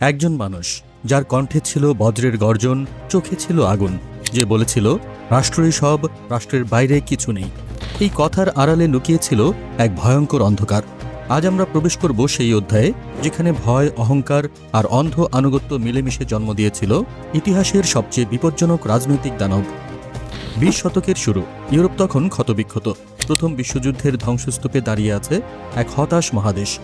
একজন মানুষ, যার কণ্ঠে ছিল বজ্রের গর্জন, চোখে ছিল আগুন। যে বলেছিল, রাষ্ট্রই সব, রাষ্ট্রের বাইরে কিছু নেই। এই কথার আড়ালে লুকিয়েছিল এক ভয়ঙ্কর অন্ধকার। আজ আমরা প্রবেশ করব সেই অধ্যায়ে, যেখানে ভয়, অহংকার আর অন্ধ আনুগত্য মিলেমিশে জন্ম দিয়েছিল ইতিহাসের সবচেয়ে বিপজ্জনক রাজনৈতিক দানব। বিশ শতকের শুরু, ইউরোপ তখন ক্ষতবিক্ষত। প্রথম বিশ্বযুদ্ধের ধ্বংসস্তূপে দাঁড়িয়ে আছে এক হতাশ মহাদেশ।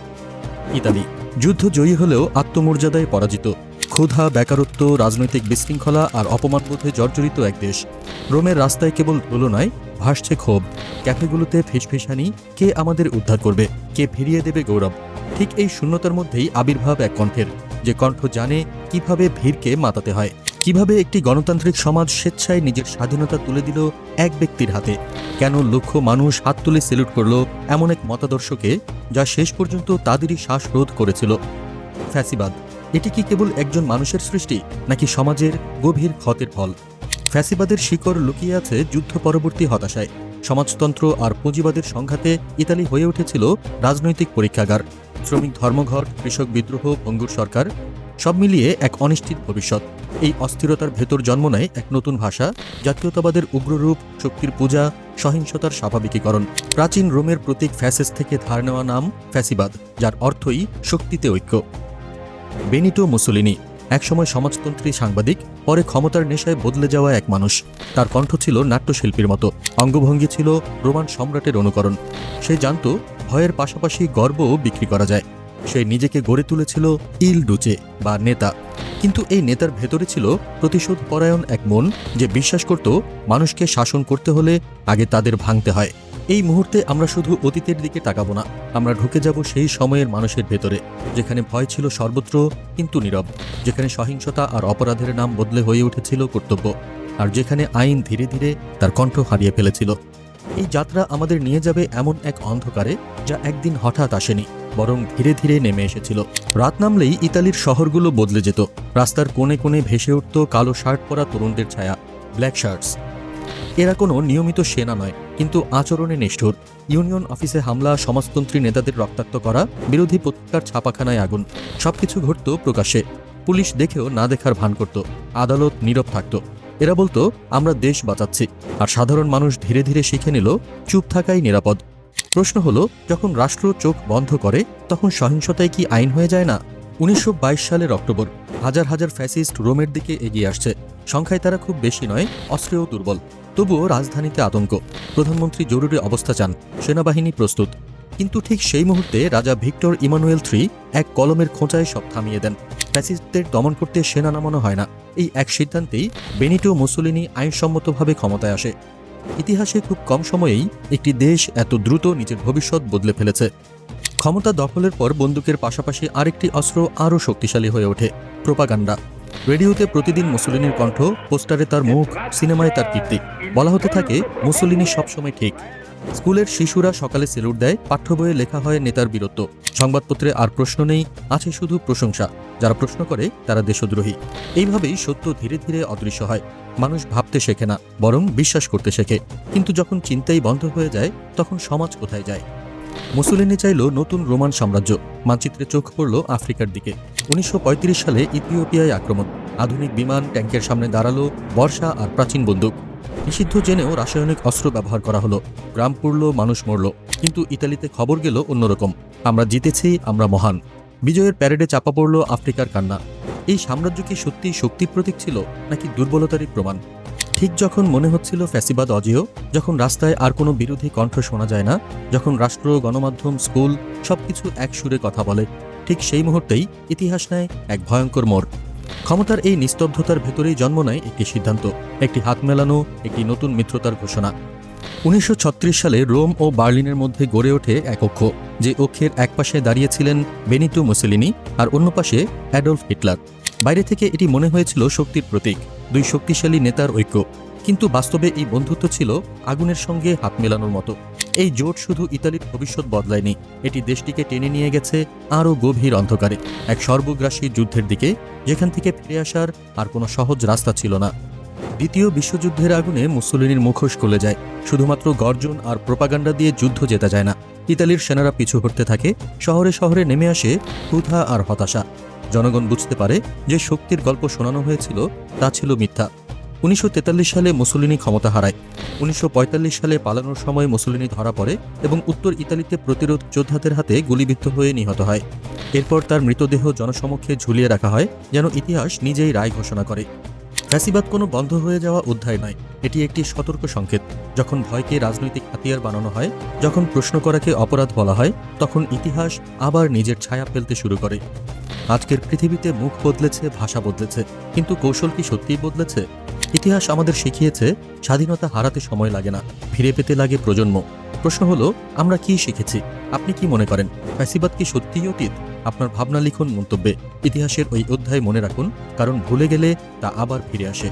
ইতালি। যুদ্ধ জয়ী হলেও আত্মমর্যাদায় পরাজিত। ক্ষুধা, বেকারত্ব, রাজনৈতিক বিশৃঙ্খলা আর অপমানবোধে জর্জরিত এক দেশ। রোমের রাস্তায় কেবল ধুলো নয় ভাসছে ক্ষোভ। ক্যাফেগুলোতে ফিসফিসানি, কে আমাদের উদ্ধার করবে? কে ফিরিয়ে দেবে গৌরব? ঠিক এই শূন্যতার মধ্যেই আবির্ভাব এক কণ্ঠের, যে কণ্ঠ জানে কীভাবে ভিড়কে মাতাতে হয়। কীভাবে একটি গণতান্ত্রিক সমাজ স্বেচ্ছায় নিজের স্বাধীনতা তুলে দিল এক ব্যক্তির হাতে? কেন লক্ষ মানুষ হাত তুলে সেলুট করল এমন এক মতাদর্শকে যা শেষ পর্যন্ত তাদেরই শ্বাসরোধ করেছিল? ফ্যাসিবাদ। এটি কি কেবল একজন মানুষের সৃষ্টি, নাকি সমাজের গভীর ক্ষতের ফল? ফ্যাসিবাদের শিকড় লুকিয়ে আছে যুদ্ধ পরবর্তী হতাশায়। সমাজতন্ত্র আর পুঁজিবাদের সংঘাতে ইতালি হয়ে উঠেছিল রাজনৈতিক পরীক্ষাগার। শ্রমিক ধর্মঘট, কৃষক বিদ্রোহ ভঙ্গুর সরকার সব মিলিয়ে এক অনিশ্চিত ভবিষ্যৎ। এই অস্থিরতার ভেতর জন্ম নেয় এক নতুন ভাষা, জাতীয়তাবাদের উগ্ররূপ, শক্তির পূজা, সহিংসতার স্বাভাবিকীকরণ। প্রাচীন রোমের প্রতীক ফ্যাসেস থেকে ধার নেওয়া নাম ফ্যাসিবাদ, যার অর্থই শক্তিতে ঐক্য। বেনিটো মুসোলিনি, একসময় সমাজতন্ত্রী সাংবাদিক, পরে ক্ষমতার নেশায় বদলে যাওয়া এক মানুষ। তার কণ্ঠ ছিল নাট্যশিল্পীর মতো, অঙ্গভঙ্গি ছিল রোমান সম্রাটের অনুকরণ। সে জানত, ভয়ের পাশাপাশি গর্বও বিক্রি করা যায়। সে নিজেকে গড়ে তুলেছিল ইল ডুচে বা নেতা। কিন্তু এই নেতার ভেতরে ছিল প্রতিশোধ পরায়ণ এক মন যে বিশ্বাস করত মানুষকে শাসন করতে হলে আগে তাদের ভাঙতে হয়। এই মুহূর্তে আমরা শুধু অতীতের দিকে তাকাবো না, আমরা ঢুকে যাব সেই সময়ের মানুষের ভেতরে, যেখানে ভয় ছিল সর্বত্র কিন্তু নীরব, যেখানে সহিংসতা আর অপরাধের নাম বদলে হয়ে উঠেছিল কর্তব্য, আর যেখানে আইন ধীরে ধীরে তার কণ্ঠ হারিয়ে ফেলেছিল। এই যাত্রা আমাদের নিয়ে যাবে এমন এক অন্ধকারে যা একদিন হঠাৎ আসেনি। বরং ধীরে ধীরে নেমে এসেছিল। রাত নামলেই ইতালির শহরগুলো বদলে যেত। রাস্তার কোণে কোণে ভেসে উঠত কালো শার্ট পরা তরুণদের ছায়া, ব্ল্যাক শার্টস। এরা কোনো নিয়মিত সেনা নয়, কিন্তু আচরণে নিষ্ঠুর। ইউনিয়ন অফিসে হামলা, সমাজতন্ত্রী নেতাদের রক্তাক্ত করা, বিরোধী পত্রিকার ছাপাখানায় আগুন, সবকিছু ঘটত প্রকাশ্যে। পুলিশ দেখেও না দেখার ভান করত, আদালত নীরব থাকত। এরা বলতো, আমরা দেশ বাঁচাচ্ছি। আর সাধারণ মানুষ ধীরে ধীরে শিখে নিল, চুপ থাকাই নিরাপদ। প্রশ্ন হলো, যখন রাষ্ট্র চোখ বন্ধ করে, তখন সহিংসতায় কি আইন হয়ে যায় না? উনিশশো বাইশ সালের অক্টোবর, হাজার হাজার ফ্যাসিস্ট রোমের দিকে এগিয়ে আসছে। সংখ্যায় তারা খুব বেশি নয়, অস্ত্রেও দুর্বল। তবুও রাজধানীতে আতঙ্ক। প্রধানমন্ত্রী জরুরি অবস্থা চান, সেনাবাহিনী প্রস্তুত। কিন্তু ঠিক সেই মুহূর্তে রাজা ভিক্টর ইমানুয়েল থ্রি এক কলমের খোঁচায় সব থামিয়ে দেন। ফ্যাসিস্টদের দমন করতে সেনা নামানো হয় না। এই এক সিদ্ধান্তেই বেনিটো মুসোলিনি আইনসম্মতভাবে ক্ষমতায় আসে। ইতিহাসে খুব কম সময়েই একটি দেশ এত দ্রুত নিজের ভবিষ্যৎ বদলে ফেলেছে। ক্ষমতা দখলের পর বন্দুকের পাশাপাশি আরেকটি অস্ত্র আরও শক্তিশালী হয়ে ওঠে, প্রোপাগান্ডা। রেডিওতে প্রতিদিন মুসলিনের কণ্ঠ, পোস্টারে তার মুখ, সিনেমায় তার কীর্তি। বলা হতে থাকে, মুসলিনি সবসময় ঠিক। স্কুলের শিশুরা সকালে সেলুট দেয়, পাঠ্য বইয়ে লেখা হয় নেতার বীরত্ব। সংবাদপত্রে আর প্রশ্ন নেই, আছে শুধু প্রশংসা। যারা প্রশ্ন করে, তারা দেশদ্রোহী। এইভাবেই সত্য ধীরে ধীরে অদৃশ্য হয়। মানুষ ভাবতে শেখে না, বরং বিশ্বাস করতে শেখে। কিন্তু যখন চিন্তাই বন্ধ হয়ে যায়, তখন সমাজ কোথায় যায়? মুসুলিনি চাইল নতুন রোমান সাম্রাজ্য। মানচিত্রে চোখ পড়ল আফ্রিকার দিকে। উনিশশো পঁয়ত্রিশ সালে ইথিওপিয়ায় আক্রমণ। আধুনিক বিমান ট্যাঙ্কের সামনে দাঁড়াল বর্ষা আর প্রাচীন বন্দুক। নিষিদ্ধ জেনেও রাসায়নিক অস্ত্র ব্যবহার করা হলো। গ্রাম পড়ল, মানুষ মরল। কিন্তু ইতালিতে খবর গেল অন্যরকম। আমরা জিতেছি, আমরা মহান। বিজয়ের প্যারেডে চাপা পড়ল আফ্রিকার কান্না। এই সাম্রাজ্য কি সত্যি শক্তির প্রতীক ছিল, নাকি দুর্বলতারই প্রমাণ? ঠিক যখন মনে হচ্ছিল ফ্যাসিবাদ অজেয়, যখন রাস্তায় আর কোনো বিরোধী কণ্ঠ শোনা যায় না, যখন রাষ্ট্র, গণমাধ্যম, স্কুল সবকিছু এক সুরে কথা বলে, ঠিক সেই মুহূর্তেই ইতিহাস নেয় এক ভয়ঙ্কর মোড়। ক্ষমতার এই নিস্তব্ধতার ভেতরেই জন্ম নেয় একটি সিদ্ধান্ত, একটি হাত মেলানো, একটি নতুন মিত্রতার ঘোষণা। উনিশশো ছত্রিশ সালে রোম ও বার্লিনের মধ্যে গড়ে ওঠে এক অক্ষ, যে অক্ষের এক পাশে দাঁড়িয়েছিলেন বেনিটো মুসেলিনি আর অন্য পাশে অ্যাডলফ হিটলার। বাইরে থেকে এটি মনে হয়েছিল শক্তির প্রতীক, দুই শক্তিশালী নেতার ঐক্য। কিন্তু বাস্তবে এই বন্ধুত্ব ছিল আগুনের সঙ্গে হাত মেলানোর মতো। এই জোট শুধু ইতালির ভবিষ্যৎ বদলায়নি, এটি দেশটিকে টেনে নিয়ে গেছে আরও গভীর অন্ধকারে। এক সর্বগ্রাসী যুদ্ধের দিকে, যেখান থেকে ফিরে আসার আর কোনো সহজ রাস্তা ছিল না। দ্বিতীয় বিশ্বযুদ্ধের আগুনে মুসলিনীর মুখোশ খুলে যায়। শুধুমাত্র গর্জন আর প্রোপাগান্ডা দিয়ে যুদ্ধ জেতা যায় না। ইতালির সেনারা পিছু হটতে থাকে, শহরে শহরে নেমে আসে ক্ষুধা আর হতাশা। জনগণ বুঝতে পারে যে শক্তির গল্প শোনানো হয়েছিল, তা ছিল মিথ্যা। উনিশশো তেতাল্লিশ সালে মুসলিনি ক্ষমতা হারায়। উনিশশো পঁয়তাল্লিশ সালে পালানোর সময় মুসলিনি ধরা পড়ে এবং উত্তর ইতালিতে প্রতিরোধ যোদ্ধাদের হাতে গুলিবিদ্ধ হয়ে নিহত হয়। এরপর তার মৃতদেহ জনসমক্ষে ঝুলিয়ে রাখা হয়, যেন ইতিহাস নিজেই রায় ঘোষণা করে। ফ্যাসিবাদ কোনো বন্ধ হয়ে যাওয়া অধ্যায় নয়, এটি একটি সতর্ক সংকেত। যখন ভয়কে রাজনৈতিক হাতিয়ার বানানো হয়, যখন প্রশ্ন করাকে অপরাধ বলা হয়, তখন ইতিহাস আবার নিজের ছায়া ফেলতে শুরু করে। আজকের পৃথিবীতে মুখ বদলেছে, ভাষা বদলেছে, কিন্তু কৌশল কি সত্যিই বদলেছে? ইতিহাস আমাদের শিখিয়েছে, স্বাধীনতা হারাতে সময় লাগে না, ফিরে পেতে লাগে প্রজন্ম। প্রশ্ন হলো, আমরা কি শিখেছি? আপনি কি মনে করেন? ফ্যাসিবাদ কি সত্যিই অতীত? আপনার ভাবনা লিখুন মন্তব্যে। ইতিহাসের ওই অধ্যায় মনে রাখুন, কারণ ভুলে গেলে তা আবার ফিরে আসে।